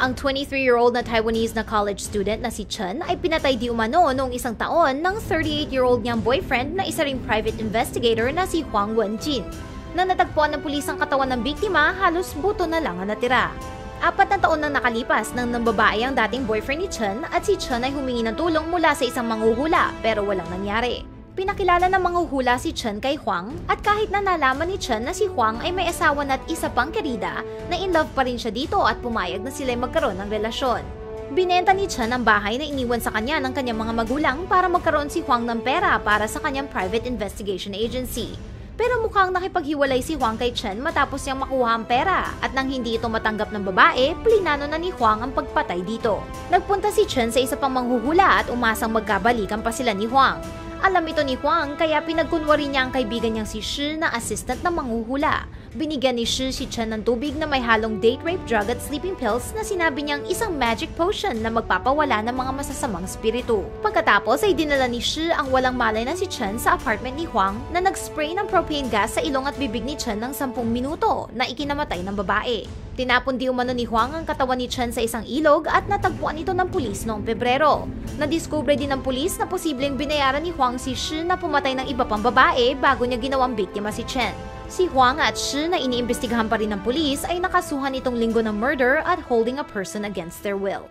Ang 23-year-old na Taiwanese na college student na si Chen ay pinatay di umano noong isang taon ng 38-year-old niyang boyfriend na isa ring private investigator na si Huang Wenjin. Na natagpuan ng pulis ang katawan ng biktima, halos buto na lang ang natira. Apat na taon nang nakalipas nang nambabae ang dating boyfriend ni Chen at si Chen ay humingi ng tulong mula sa isang manghuhula pero walang nangyari. Pinakilala ng mga hula si Chen kay Huang at kahit na nalaman ni Chen na si Huang ay may asawa na at isa pang kerida, na in love pa rin siya dito at pumayag na sila magkaroon ng relasyon. Binenta ni Chen ang bahay na iniwan sa kanya ng kanyang mga magulang para magkaroon si Huang ng pera para sa kanyang private investigation agency. Pero mukhang nakipaghiwalay si Huang kay Chen matapos niyang makuha ang pera at nang hindi ito matanggap ng babae, plinano na ni Huang ang pagpatay dito. Nagpunta si Chen sa isa pang manghuhula at umasang magkabalikan pa sila ni Huang. Alam ito ni Huang kaya pinagkunwari niya ang kaibigan niyang si Shi na assistant ng manghuhula. Binigyan ni Shi si Chen ng tubig na may halong date rape drug at sleeping pills na sinabi niyang isang magic potion na magpapawala ng mga masasamang spiritu. Pagkatapos ay dinala ni Shi ang walang malay na si Chen sa apartment ni Huang na nag-spray ng propane gas sa ilong at bibig ni Chen ng 10 minuto na ikinamatay ng babae. Tinapon di umano ni Huang ang katawan ni Chen sa isang ilog at natagpuan ito ng pulis noong Pebrero. Nadiskubre din ng pulis na posibleng binayaran ni Huang si Shi na pumatay ng iba pang babae bago niya ginawang biktima si Chen. Si Huang at Shi na iniimbestigahan pa rin ng pulis ay nakasuhan itong linggo ng murder at holding a person against their will.